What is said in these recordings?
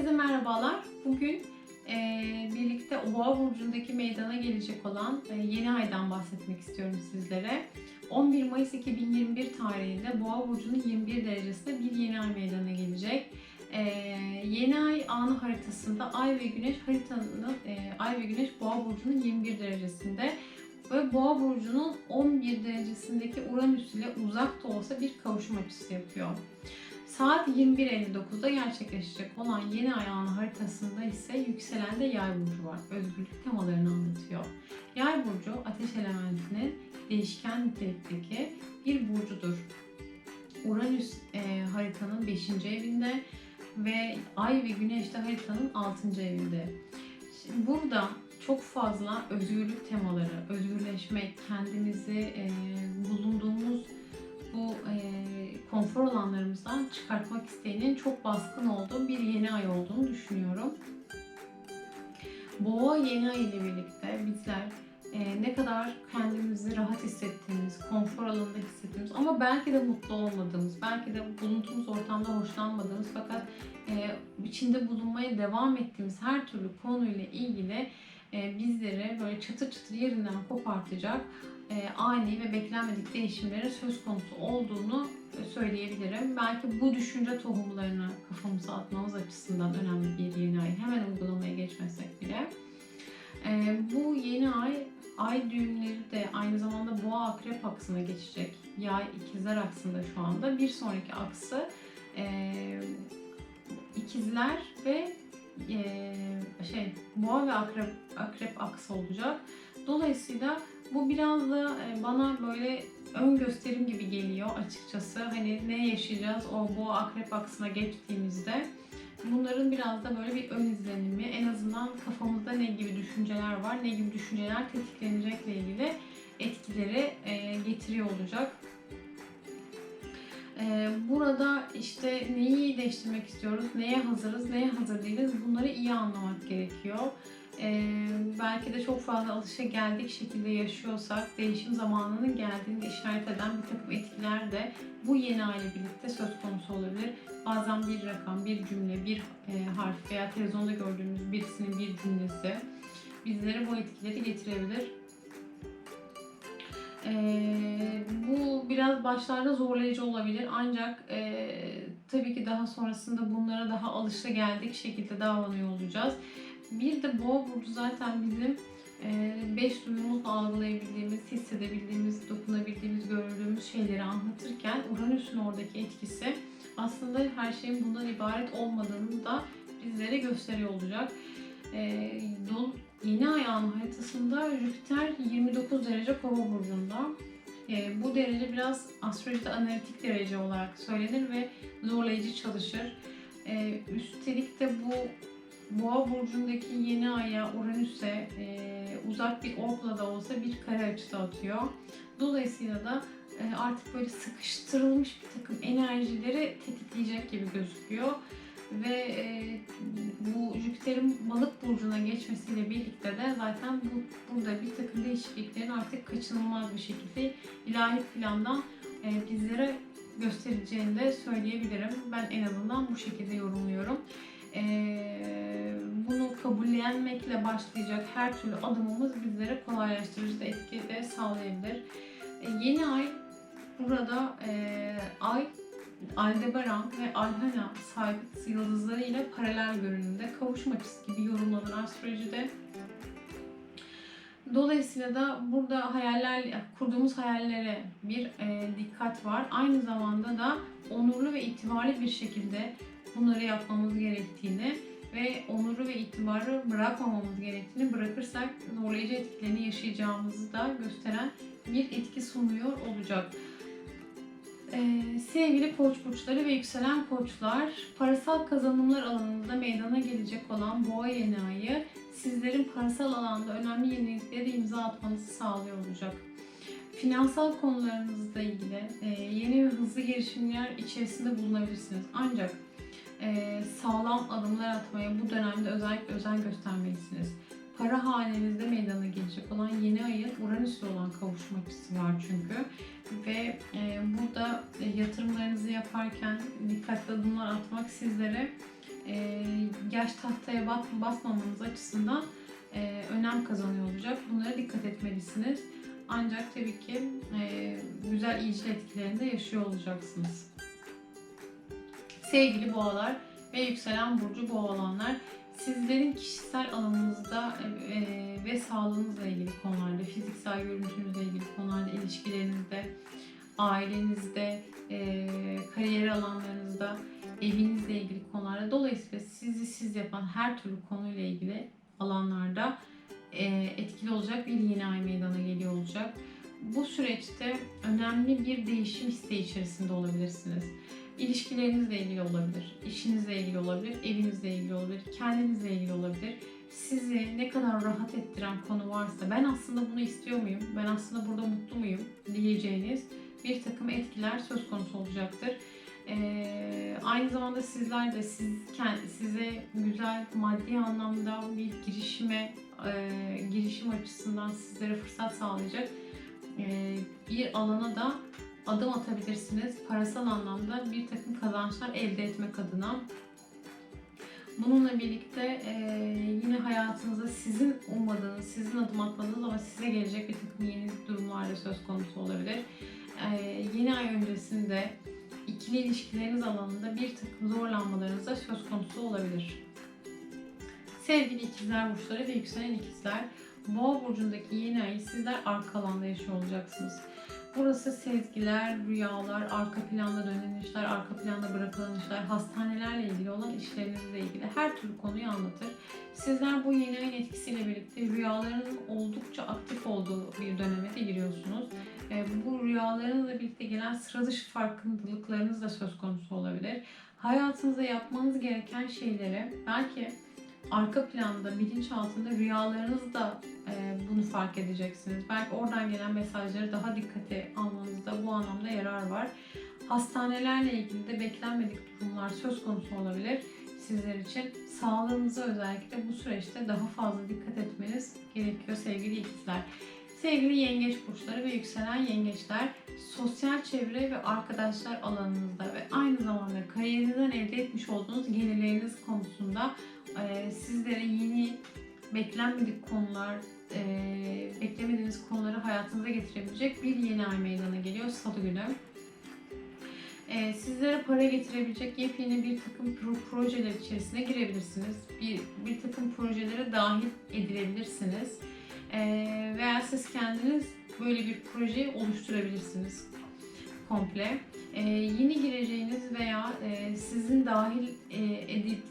Herkese merhabalar. Bugün e, birlikte Boğa burcundaki meydana gelecek olan e, yeni aydan bahsetmek istiyorum sizlere. 11 Mayıs 2021 tarihinde Boğa burcunun 21 derecesinde bir yeni ay meydana gelecek. E, yeni ay anı haritasında Ay ve Güneş haritanın e, Ay ve Güneş Boğa burcunun 21 derecesinde ve Boğa burcunun 11 derecesindeki Uranüs ile uzak da olsa bir kavuşum açısı yapıyor. Saat 21.59'da gerçekleşecek olan yeni ayağın haritasında ise yükselen de yay burcu var. Özgürlük temalarını anlatıyor. Yay burcu ateş elementinin değişken nitelikteki bir burcudur. Uranüs e, haritanın 5. evinde ve Ay ve Güneş de haritanın 6. evinde. Şimdi burada çok fazla özgürlük temaları, özgürleşmek, kendimizi e, bulunduğumuz bu e, konfor alanlarımızdan çıkartmak isteğinin çok baskın olduğu bir yeni ay olduğunu düşünüyorum. Boğa yeni ay ile birlikte bizler e, ne kadar kendimizi rahat hissettiğimiz, konfor alanında hissettiğimiz ama belki de mutlu olmadığımız, belki de bulunduğumuz ortamda hoşlanmadığımız fakat e, içinde bulunmaya devam ettiğimiz her türlü konuyla ilgili e, bizleri böyle çatır çatır yerinden kopartacak e, ani ve beklenmedik değişimlerin söz konusu olduğunu söyleyebilirim. Belki bu düşünce tohumlarını kafamıza atmamız açısından önemli bir yeni ay. Hemen uygulamaya geçmesek bile. E, bu yeni ay ay düğümleri de aynı zamanda boğa akrep aksına geçecek. Yay ikizler aksında şu anda. Bir sonraki aksı e, ikizler ve e, şey boğa ve akrep, akrep aksı olacak. Dolayısıyla bu biraz da e, bana böyle ön gösterim gibi geliyor açıkçası. Hani ne yaşayacağız o boğa akrep aksına geçtiğimizde. Bunların biraz da böyle bir ön izlenimi, en azından kafamızda ne gibi düşünceler var, ne gibi düşünceler tetiklenecekle ilgili etkileri e, getiriyor olacak. E, burada işte neyi iyileştirmek istiyoruz, neye hazırız, neye hazır değiliz bunları iyi anlamak gerekiyor. Ee, belki de çok fazla alışa geldik şekilde yaşıyorsak değişim zamanının geldiğini işaret eden bir takım etkiler de bu yeni aile birlikte söz konusu olabilir. Bazen bir rakam, bir cümle, bir e, harf veya televizyonda gördüğümüz birisinin bir cümlesi bizlere bu etkileri getirebilir. Ee, bu biraz başlarda zorlayıcı olabilir ancak e, tabii ki daha sonrasında bunlara daha alışa geldik şekilde davranıyor olacağız. Bir de boğa burcu zaten bizim e, beş duyumuzla algılayabildiğimiz, hissedebildiğimiz, dokunabildiğimiz, gördüğümüz şeyleri anlatırken Uranüs'ün oradaki etkisi aslında her şeyin bundan ibaret olmadığını da bizlere gösteriyor olacak. E, yeni ayağın haritasında Jüpiter 29 derece kova burcunda. E, bu derece biraz astrolojide analitik derece olarak söylenir ve zorlayıcı çalışır. E, üstelik de bu Boğa burcundaki yeni aya Uranüs'e e, uzak bir orkla da olsa bir kare açıda atıyor. Dolayısıyla da e, artık böyle sıkıştırılmış bir takım enerjileri tetikleyecek gibi gözüküyor. Ve e, bu Jüpiter'in balık burcuna geçmesiyle birlikte de zaten bu, burada bir takım değişikliklerin artık kaçınılmaz bir şekilde ilahi plandan e, bizlere göstereceğini de söyleyebilirim. Ben en azından bu şekilde yorumluyorum. Ee, bunu kabullenmekle başlayacak her türlü adımımız bizlere kolaylaştırıcı etki de sağlayabilir. Ee, yeni ay burada e, ay Aldebaran ve Alhana saygısı yıldızları ile paralel görünümde kavuşma açısı gibi yorumlanır astrolojide. Dolayısıyla da burada hayaller, kurduğumuz hayallere bir e, dikkat var. Aynı zamanda da onurlu ve itibarlı bir şekilde bunları yapmamız gerektiğini ve onuru ve itibarı bırakmamamız gerektiğini bırakırsak zorlayıcı etkilerini yaşayacağımızı da gösteren bir etki sunuyor olacak. Ee, sevgili koç burçları ve yükselen koçlar, parasal kazanımlar alanında meydana gelecek olan boğa yeni ayı sizlerin parasal alanda önemli yeniliklere imza atmanızı sağlıyor olacak. Finansal konularınızla ilgili e, yeni ve hızlı girişimler içerisinde bulunabilirsiniz. Ancak e, sağlam adımlar atmaya bu dönemde özellikle özen göstermelisiniz. Para hanenizde meydana gelecek olan yeni ayın Uranüs'le olan kavuşma açısı var çünkü. Ve e, burada e, yatırımlarınızı yaparken dikkatli adımlar atmak sizlere e, yaş tahtaya bat, basmamanız açısından e, önem kazanıyor olacak. Bunlara dikkat etmelisiniz. Ancak tabii ki e, güzel iyicil etkilerinde yaşıyor olacaksınız. Sevgili boğalar ve yükselen burcu boğalanlar sizlerin kişisel alanınızda e, ve sağlığınızla ilgili konularda, fiziksel görüntünüzle ilgili konularda, ilişkilerinizde, ailenizde, e, kariyer alanlarınızda, evinizle ilgili konularda dolayısıyla sizi siz yapan her türlü konuyla ilgili alanlarda e, etkili olacak bir yeni ay meydana geliyor olacak. Bu süreçte önemli bir değişim isteği içerisinde olabilirsiniz. İlişkilerinizle ilgili olabilir, işinizle ilgili olabilir, evinizle ilgili olabilir, kendinizle ilgili olabilir. Sizi ne kadar rahat ettiren konu varsa, ben aslında bunu istiyor muyum, ben aslında burada mutlu muyum diyeceğiniz bir takım etkiler söz konusu olacaktır. Ee, aynı zamanda sizler de siz, size güzel maddi anlamda bir girişime e, girişim açısından sizlere fırsat sağlayacak e, bir alana da adım atabilirsiniz. Parasal anlamda bir takım kazançlar elde etmek adına. Bununla birlikte e, yine hayatınızda sizin ummadığınız, sizin adım atmadığınız ama size gelecek bir takım yeni durumlar da söz konusu olabilir. E, yeni ay öncesinde ikili ilişkileriniz alanında bir takım zorlanmalarınız da söz konusu olabilir. Sevgili ikizler burçları ve yükselen ikizler, Boğa burcundaki yeni ayı sizler arka alanda yaşıyor olacaksınız. Burası sezgiler, rüyalar, arka planda dönen işler, arka planda bırakılan işler, hastanelerle ilgili olan işlerinizle ilgili her türlü konuyu anlatır. Sizler bu yeni ayın etkisiyle birlikte rüyaların oldukça aktif olduğu bir döneme de giriyorsunuz. E, bu rüyalarınızla birlikte gelen sıra dışı farkındalıklarınız da söz konusu olabilir. Hayatınızda yapmanız gereken şeyleri belki arka planda, bilinç altında rüyalarınızda e, bunu fark edeceksiniz. Belki oradan gelen mesajları daha dikkate almanızda bu anlamda yarar var. Hastanelerle ilgili de beklenmedik durumlar söz konusu olabilir sizler için. Sağlığınıza özellikle bu süreçte daha fazla dikkat etmeniz gerekiyor sevgili ikizler. Sevgili yengeç burçları ve yükselen yengeçler sosyal çevre ve arkadaşlar alanınızda ve aynı zamanda kariyerinizden elde etmiş olduğunuz gelirleriniz konusunda e, sizlere yeni beklenmedik konular, e, beklemediğiniz konuları hayatınıza getirebilecek bir yeni ay meydana geliyor Salı günü. E, sizlere para getirebilecek yepyeni bir takım pro projeler içerisine girebilirsiniz. Bir, bir takım projelere dahil edilebilirsiniz. E, veya siz kendiniz böyle bir proje oluşturabilirsiniz komple. E, yeni gireceğiniz veya e, sizin dahil e,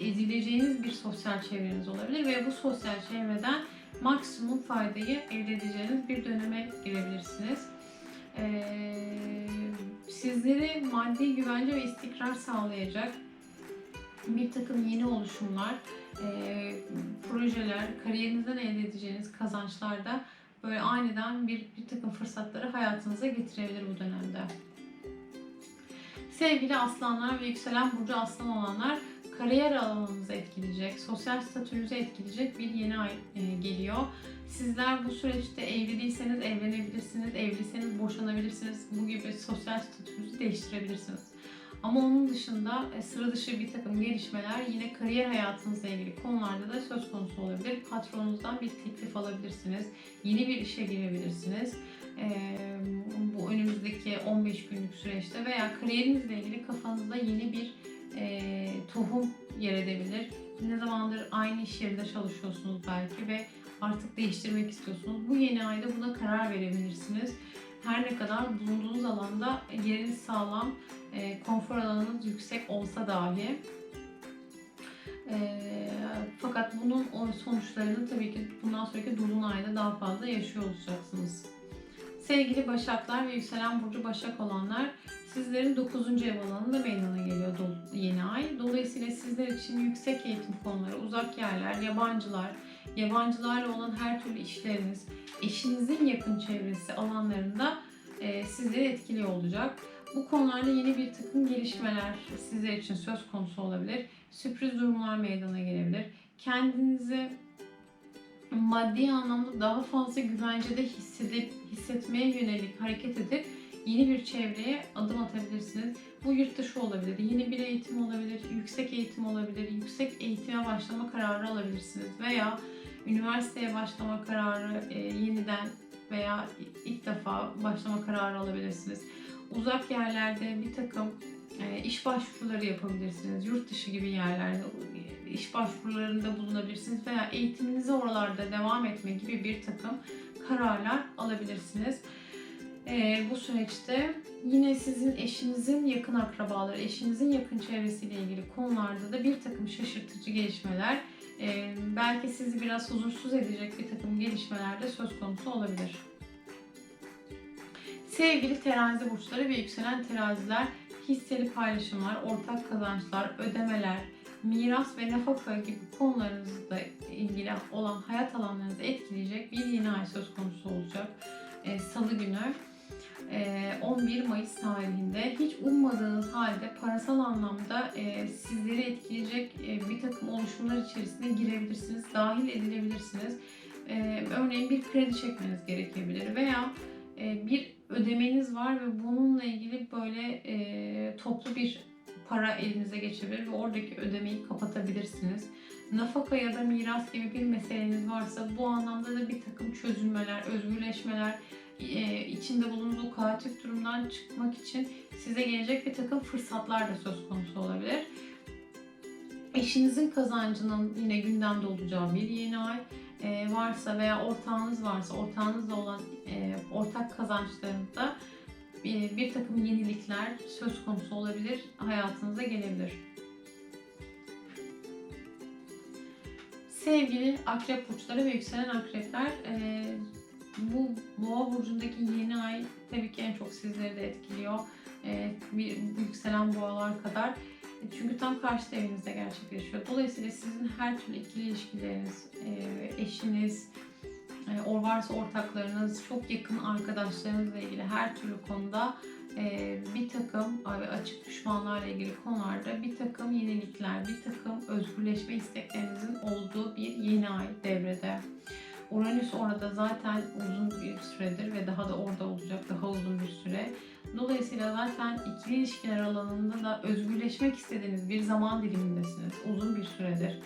edileceğiniz bir sosyal çevreniz olabilir ve bu sosyal çevreden maksimum faydayı elde edeceğiniz bir döneme girebilirsiniz. E, sizleri maddi güvence ve istikrar sağlayacak bir takım yeni oluşumlar, e, projeler, kariyerinizden elde edeceğiniz kazançlarda böyle aniden bir, bir takım fırsatları hayatınıza getirebilir bu dönemde. Sevgili aslanlar ve yükselen burcu aslan olanlar kariyer alanınızı etkileyecek, sosyal statünüzü etkileyecek bir yeni ay e, geliyor. Sizler bu süreçte evli değilseniz evlenebilirsiniz, evliyseniz boşanabilirsiniz. Bu gibi sosyal statünüzü değiştirebilirsiniz. Ama onun dışında e, sıra dışı bir takım gelişmeler yine kariyer hayatınızla ilgili konularda da söz konusu olabilir. Patronunuzdan bir teklif alabilirsiniz. Yeni bir işe girebilirsiniz. Bu önümüzdeki 15 günlük süreçte veya kariyerinizle ilgili kafanızda yeni bir tohum yer edebilir. Ne zamandır aynı iş yerinde çalışıyorsunuz belki ve artık değiştirmek istiyorsunuz. Bu yeni ayda buna karar verebilirsiniz. Her ne kadar bulunduğunuz alanda yeriniz sağlam, konfor alanınız yüksek olsa dahi. Fakat bunun sonuçlarını tabii ki bundan sonraki dolunayda daha fazla yaşıyor olacaksınız. Sevgili Başaklar ve yükselen burcu Başak olanlar sizlerin 9. ev alanında meydana geliyor yeni ay. Dolayısıyla sizler için yüksek eğitim konuları, uzak yerler, yabancılar, yabancılarla olan her türlü işleriniz, eşinizin yakın çevresi alanlarında e, sizleri etkili olacak. Bu konularda yeni bir takım gelişmeler sizler için söz konusu olabilir. Sürpriz durumlar meydana gelebilir. Kendinizi maddi anlamda daha fazla güvencede hissedip hissetmeye yönelik hareket edip yeni bir çevreye adım atabilirsiniz. Bu yurt dışı olabilir, yeni bir eğitim olabilir, yüksek eğitim olabilir, yüksek eğitime başlama kararı alabilirsiniz veya üniversiteye başlama kararı e, yeniden veya ilk defa başlama kararı alabilirsiniz. Uzak yerlerde bir takım iş başvuruları yapabilirsiniz. Yurt dışı gibi yerlerde iş başvurularında bulunabilirsiniz veya eğitiminize oralarda devam etme gibi bir takım kararlar alabilirsiniz. E, bu süreçte yine sizin eşinizin yakın akrabaları, eşinizin yakın çevresiyle ilgili konularda da bir takım şaşırtıcı gelişmeler, e, belki sizi biraz huzursuz edecek bir takım gelişmeler de söz konusu olabilir. Sevgili terazi burçları ve yükselen teraziler, hisseli paylaşımlar, ortak kazançlar, ödemeler, miras ve nafaka gibi konularınızla ilgili olan hayat alanlarınızı etkileyecek bir yeni ay söz konusu olacak. Ee, Salı günü e, 11 Mayıs tarihinde hiç ummadığınız halde parasal anlamda e, sizleri etkileyecek e, bir takım oluşumlar içerisine girebilirsiniz, dahil edilebilirsiniz. Örneğin bir kredi çekmeniz gerekebilir veya bir ödemeniz var ve bununla ilgili böyle e, toplu bir para elinize geçebilir ve oradaki ödemeyi kapatabilirsiniz. Nafaka ya da miras gibi bir meseleniz varsa bu anlamda da bir takım çözülmeler, özgürleşmeler, e, içinde bulunduğu kaotik durumdan çıkmak için size gelecek bir takım fırsatlar da söz konusu olabilir. Eşinizin kazancının yine gündemde olacağı bir yeni ay e, varsa veya ortağınız varsa ortağınızla olan e, ortak kazançlarınızda bir, takım yenilikler söz konusu olabilir, hayatınıza gelebilir. Sevgili akrep burçları ve yükselen akrepler, e, bu boğa burcundaki yeni ay tabii ki en çok sizleri de etkiliyor. E, bir yükselen boğalar kadar. Çünkü tam karşı evinizde gerçekleşiyor. Dolayısıyla sizin her türlü ikili ilişkileriniz, e, eşiniz, e, or varsa ortaklarınız, çok yakın arkadaşlarınızla ilgili her türlü konuda e, bir takım açık düşmanlarla ilgili konularda bir takım yenilikler, bir takım özgürleşme isteklerinizin olduğu bir yeni ay devrede. Uranüs orada zaten uzun bir süredir ve daha da orada olacak daha uzun bir süre. Dolayısıyla zaten ikili ilişkiler alanında da özgürleşmek istediğiniz bir zaman dilimindesiniz uzun bir süredir.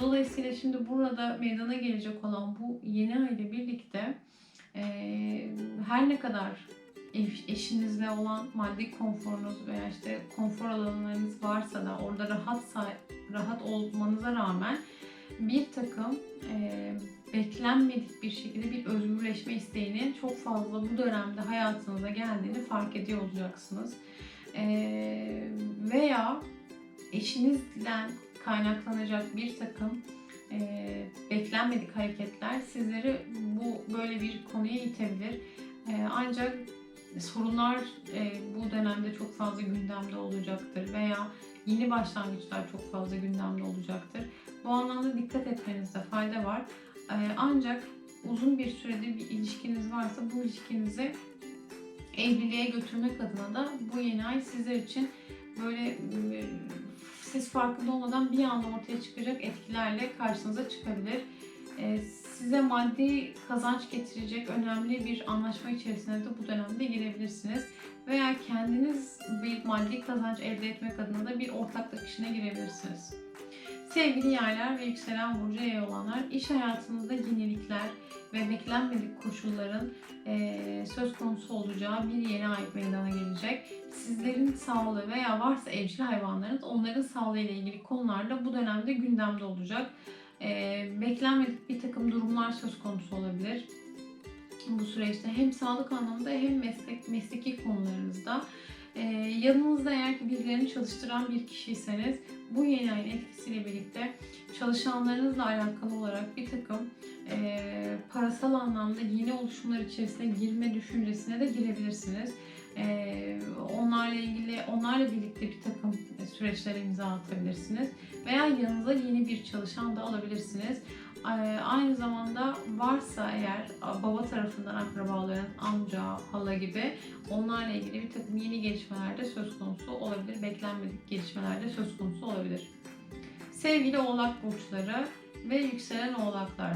Dolayısıyla şimdi burada meydana gelecek olan bu yeni ay ile birlikte e, her ne kadar eşinizle olan maddi konforunuz veya işte konfor alanlarınız varsa da orada rahat rahat olmanıza rağmen bir takım e, beklenmedik bir şekilde bir özgürleşme isteğinin çok fazla bu dönemde hayatınıza geldiğini fark ediyor olacaksınız. E, veya eşinizden kaynaklanacak bir takım e, beklenmedik hareketler sizleri bu böyle bir konuya itebilir. E, ancak sorunlar e, bu dönemde çok fazla gündemde olacaktır veya yeni başlangıçlar çok fazla gündemde olacaktır. Bu anlamda dikkat etmenizde fayda var. E, ancak uzun bir süredir bir ilişkiniz varsa bu ilişkinizi evliliğe götürmek adına da bu yeni ay sizler için böyle e, siz farkında olmadan bir anda ortaya çıkacak etkilerle karşınıza çıkabilir. Ee, size maddi kazanç getirecek önemli bir anlaşma içerisine de bu dönemde girebilirsiniz. Veya kendiniz bir maddi kazanç elde etmek adına da bir ortaklık işine girebilirsiniz. Sevgili yaylar ve yükselen burcu yay olanlar, iş hayatınızda yenilikler ve beklenmedik koşulların e, söz konusu olacağı bir yeni ay meydana gelecek. Sizlerin sağlığı veya varsa evcil hayvanlarınız onların sağlığı ile ilgili konularda bu dönemde gündemde olacak. E, beklenmedik bir takım durumlar söz konusu olabilir. Bu süreçte hem sağlık anlamında hem meslek mesleki konularınızda. Ee, yanınızda eğer ki birilerini çalıştıran bir kişiyseniz bu yeni ayın etkisiyle birlikte çalışanlarınızla alakalı olarak bir takım e, parasal anlamda yeni oluşumlar içerisine girme düşüncesine de girebilirsiniz. E, onlarla ilgili, onlarla birlikte bir takım süreçlere imza atabilirsiniz. Veya yanınıza yeni bir çalışan da alabilirsiniz. Ee, aynı zamanda varsa eğer baba tarafından akrabaların amca, hala gibi onlarla ilgili bir takım yeni gelişmeler de söz konusu olabilir. Beklenmedik gelişmeler de söz konusu olabilir. Sevgili oğlak burçları ve yükselen oğlaklar.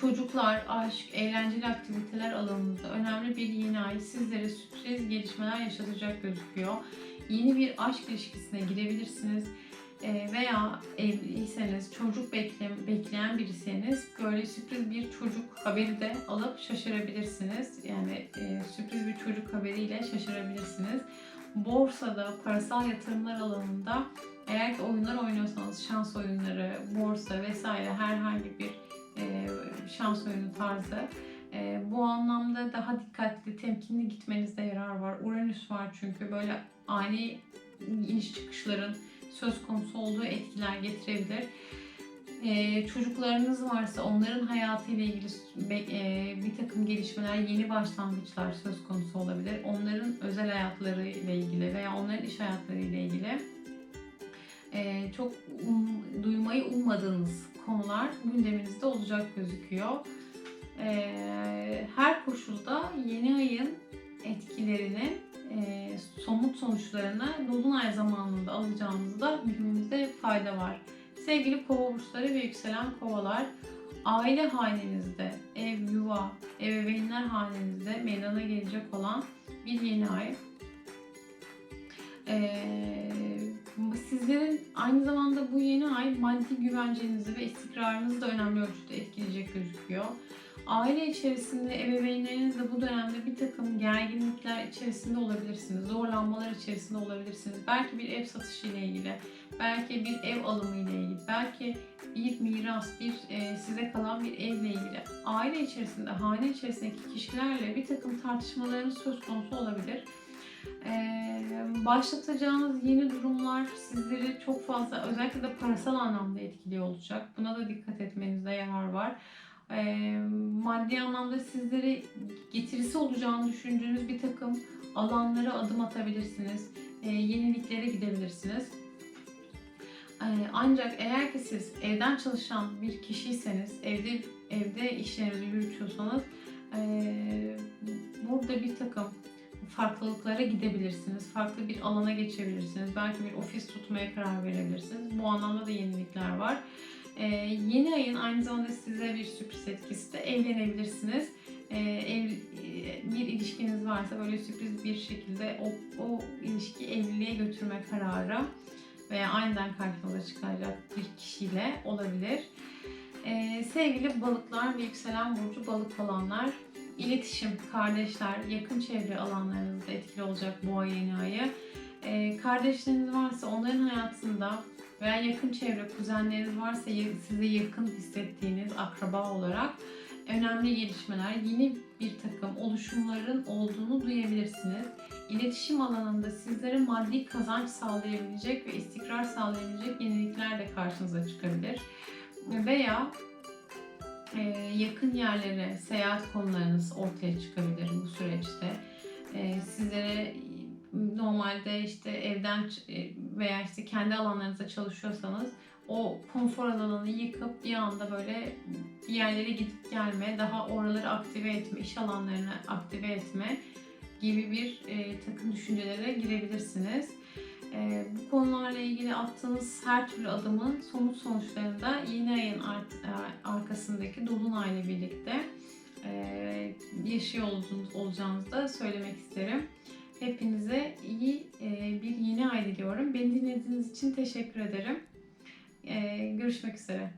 çocuklar, aşk, eğlenceli aktiviteler alanında önemli bir yeni ay sizlere sürpriz gelişmeler yaşatacak gözüküyor. Yeni bir aşk ilişkisine girebilirsiniz. Ee, veya evliyseniz, çocuk bekle, bekleyen biriyseniz böyle sürpriz bir çocuk haberi de alıp şaşırabilirsiniz. Yani e, sürpriz bir çocuk haberiyle şaşırabilirsiniz. Borsada, parasal yatırımlar alanında eğer ki oyunlar oynuyorsanız şans oyunları, borsa vesaire herhangi bir e, şans oyunu tarzı e, bu anlamda daha dikkatli, temkinli gitmenizde yarar var. Uranüs var çünkü böyle ani iniş çıkışların söz konusu olduğu etkiler getirebilir. Ee, çocuklarınız varsa onların hayatıyla ilgili e, bir takım gelişmeler, yeni başlangıçlar söz konusu olabilir. Onların özel hayatları ile ilgili veya onların iş hayatları ile ilgili e, çok um- duymayı ummadığınız konular gündeminizde olacak gözüküyor. Ee, her koşulda yeni ayın etkilerini somut sonuçlarını dolunay zamanında alacağımızda bilmemizde fayda var. Sevgili kova burçları ve yükselen kovalar, aile hanenizde, ev, yuva, ebeveynler hanenizde meydana gelecek olan bir yeni ay. Ee, sizlerin aynı zamanda bu yeni ay maddi güvencenizi ve istikrarınızı da önemli ölçüde etkileyecek gözüküyor. Aile içerisinde ebeveynlerinizle bu dönemde bir takım gerginlikler içerisinde olabilirsiniz. Zorlanmalar içerisinde olabilirsiniz. Belki bir ev satışı ile ilgili, belki bir ev alımı ile ilgili, belki bir miras, bir e, size kalan bir evle ilgili. Aile içerisinde, hane içerisindeki kişilerle bir takım tartışmalarınız söz konusu olabilir. Ee, başlatacağınız yeni durumlar sizleri çok fazla özellikle de parasal anlamda etkiliyor olacak. Buna da dikkat etmenizde yarar var. Ee, maddi anlamda sizlere getirisi olacağını düşündüğünüz bir takım alanlara adım atabilirsiniz. Ee, yeniliklere gidebilirsiniz. Ee, ancak eğer ki siz evden çalışan bir kişiyseniz, evde evde işlerinizi yürütüyorsanız ee, burada bir takım farklılıklara gidebilirsiniz. Farklı bir alana geçebilirsiniz. Belki bir ofis tutmaya karar verebilirsiniz. Bu anlamda da yenilikler var. Ee, yeni ayın aynı zamanda size bir sürpriz etkisi de evlenebilirsiniz. Ee, ev, bir ilişkiniz varsa böyle sürpriz bir şekilde o, o ilişki evliliğe götürme kararı veya aniden karşınıza çıkacak bir kişiyle olabilir. Ee, sevgili balıklar ve yükselen burcu balık olanlar iletişim, kardeşler, yakın çevre alanlarınızda etkili olacak bu ay yeni ayı. Ee, kardeşleriniz varsa onların hayatında veya yakın çevre kuzenleriniz varsa size yakın hissettiğiniz akraba olarak önemli gelişmeler, yeni bir takım oluşumların olduğunu duyabilirsiniz. İletişim alanında sizlere maddi kazanç sağlayabilecek ve istikrar sağlayabilecek yenilikler de karşınıza çıkabilir. Veya e, yakın yerlere seyahat konularınız ortaya çıkabilir bu süreçte. E, sizlere normalde işte evden e, veya işte kendi alanlarınızda çalışıyorsanız o konfor alanını yıkıp bir anda böyle bir yerlere gidip gelme, daha oraları aktive etme, iş alanlarını aktive etme gibi bir e, takım düşüncelere girebilirsiniz. E, bu konularla ilgili attığınız her türlü adımın somut sonuçlarını da yeni ayın art, e, arkasındaki dolunayla birlikte e, yaşıyor olacağınız, olacağınızı da söylemek isterim. Hepinize iyi e, bir yeni ay diliyorum. Beni dinlediğiniz için teşekkür ederim. E, görüşmek üzere.